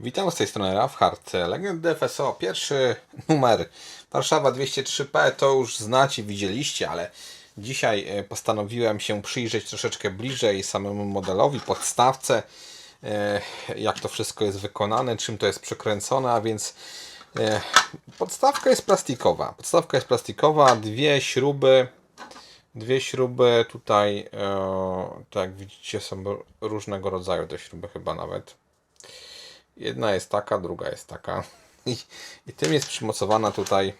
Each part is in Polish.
Witam z tej strony Raf Hart. Legend DFSO, pierwszy numer Warszawa 203P to już znacie, widzieliście, ale dzisiaj e, postanowiłem się przyjrzeć troszeczkę bliżej samemu modelowi, podstawce, e, jak to wszystko jest wykonane, czym to jest przekręcone, a więc e, podstawka jest plastikowa. Podstawka jest plastikowa, dwie śruby, dwie śruby tutaj, tak jak widzicie, są różnego rodzaju te śruby chyba nawet. Jedna jest taka, druga jest taka. I, i tym jest przymocowana tutaj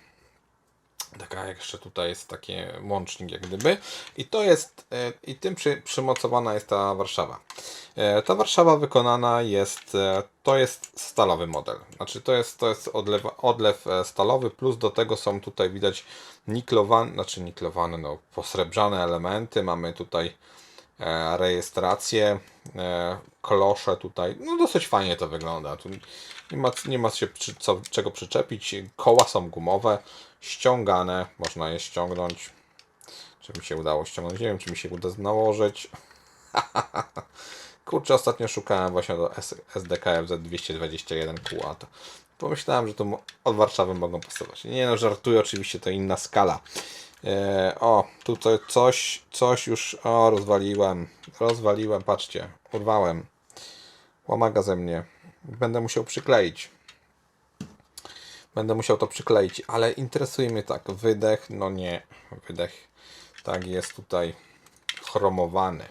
taka jeszcze tutaj jest taki łącznik jak gdyby i to jest e, i tym przy, przymocowana jest ta Warszawa. E, Ta Warszawa wykonana jest e, to jest stalowy model. Znaczy to jest to jest odlew, odlew stalowy plus do tego są tutaj widać niklowane, znaczy niklowane no posrebrzane elementy. Mamy tutaj rejestrację, e, klosze tutaj. No dosyć fajnie to wygląda. Tu nie ma, nie ma się przy, co, czego przyczepić. Koła są gumowe, ściągane. Można je ściągnąć. Czy mi się udało ściągnąć? Nie wiem, czy mi się uda nałożyć. Kurczę, ostatnio szukałem właśnie do SDKFZ 221 QA. Pomyślałem, że to od Warszawy mogą pasować. Nie no, żartuję, oczywiście to inna skala. E, o, tutaj coś, coś już, o, rozwaliłem. Rozwaliłem, patrzcie, urwałem. Łamaga ze mnie. Będę musiał przykleić. Będę musiał to przykleić, ale interesuje mnie tak, wydech, no nie, wydech, tak jest tutaj chromowany.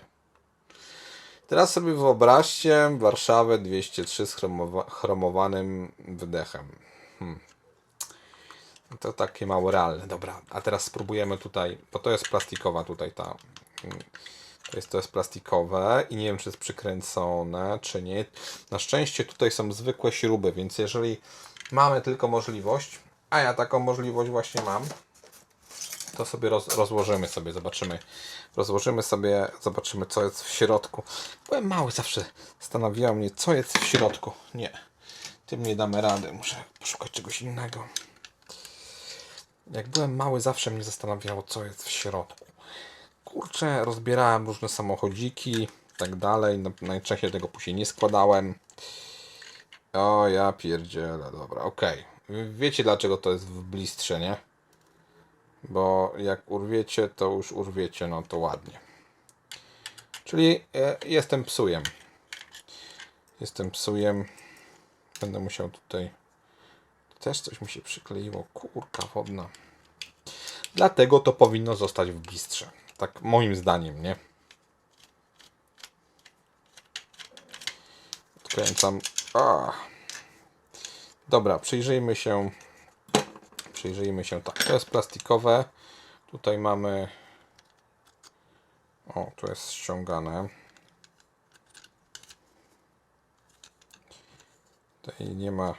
Teraz sobie wyobraźcie Warszawę 203 z chromowa- chromowanym wydechem. Hmm. To takie mało realne. Dobra, a teraz spróbujemy tutaj, bo to jest plastikowa tutaj ta. mm, To jest, to jest plastikowe i nie wiem, czy jest przykręcone, czy nie. Na szczęście tutaj są zwykłe śruby, więc jeżeli mamy tylko możliwość, a ja taką możliwość właśnie mam, to sobie roz, rozłożymy sobie, zobaczymy. Rozłożymy sobie, zobaczymy co jest w środku. Byłem mały, zawsze zastanawiało mnie, co jest w środku. Nie, tym nie damy rady, muszę poszukać czegoś innego. Jak byłem mały, zawsze mnie zastanawiało, co jest w środku. Kurczę, rozbierałem różne samochodziki, tak dalej. No, najczęściej tego później nie składałem. O, ja pierdzielę, dobra, okej. Wiecie dlaczego to jest w blistrze, nie? Bo jak urwiecie, to już urwiecie, no to ładnie. Czyli e, jestem psujem. Jestem psujem. Będę musiał tutaj... Też coś mi się przykleiło. Kurka wodna. Dlatego to powinno zostać w blistrze. Tak moim zdaniem, nie? Odkręcam. A. Dobra, przyjrzyjmy się. Przyjrzyjmy się tak. To jest plastikowe. Tutaj mamy. O, tu jest ściągane. Tutaj nie ma,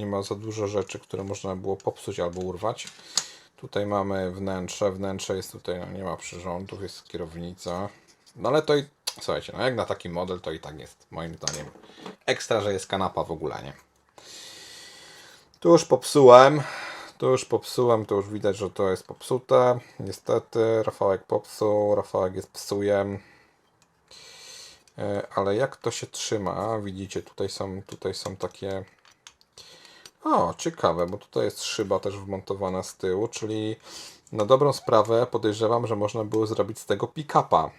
nie ma za dużo rzeczy, które można było popsuć albo urwać. Tutaj mamy wnętrze. Wnętrze jest tutaj, no nie ma przyrządów, jest kierownica. No ale to i, słuchajcie, no jak na taki model to i tak jest, moim zdaniem. Ekstra, że jest kanapa w ogóle, nie? Tu już popsułem. Tu już popsułem, to już widać, że to jest popsute. Niestety, Rafałek popsuł, Rafałek jest psujem. E, Ale jak to się trzyma? Widzicie, tutaj są, tutaj są takie... O, ciekawe, bo tutaj jest szyba też wmontowana z tyłu, czyli na dobrą sprawę podejrzewam, że można było zrobić z tego pick-upa.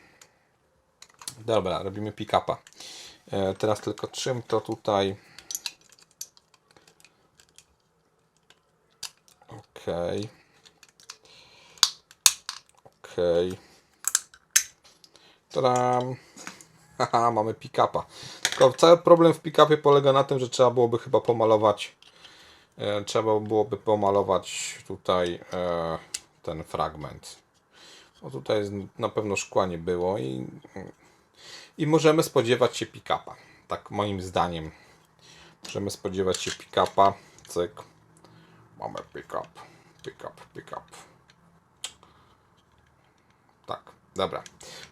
Dobra, robimy pick-upa. E, Teraz tylko czym to tutaj... Okej. Okej. Tadam. Haha, mamy pick-upa. Tylko cały problem w pick-upie polega na tym, że trzeba byłoby chyba pomalować trzeba byłoby pomalować tutaj e, ten fragment. Bo tutaj jest, na pewno szkła nie było i, i możemy spodziewać się pick-upa. Tak moim zdaniem. Możemy spodziewać się pick-upa. Cyk. Mamy pick-up. Pick-up, pick-up. Tak, dobra.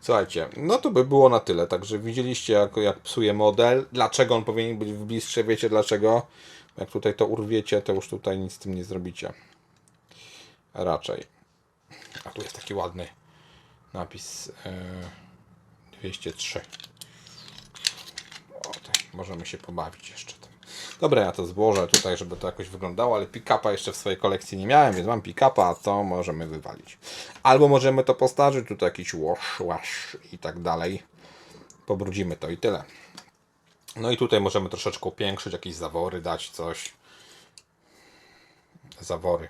Słuchajcie, no to by było na tyle. Także widzieliście, jak, jak psuje model. Dlaczego on powinien być w bliższe? Wiecie dlaczego? Jak tutaj to urwiecie, to już tutaj nic z tym nie zrobicie. Raczej. A tu jest taki ładny napis e, 203. O, tak, możemy się pobawić jeszcze tym. Dobra, ja to złożę tutaj, żeby to jakoś wyglądało, ale pick-upa jeszcze w swojej kolekcji nie miałem, więc mam pick-upa, a to możemy wywalić. Albo możemy to postarzyć, tutaj jakiś wash, wash i tak dalej. Pobrudzimy to i tyle. No i tutaj możemy troszeczkę upiększyć, jakieś zawory dać, coś. Zawory.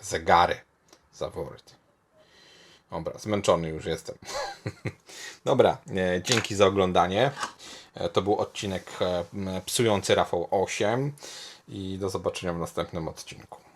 Zegary. Zawory. Dobra, zmęczony już jestem. Dobra, e, dzięki za oglądanie. E, To był odcinek e, Psujący Rafał 8 i do zobaczenia w następnym odcinku.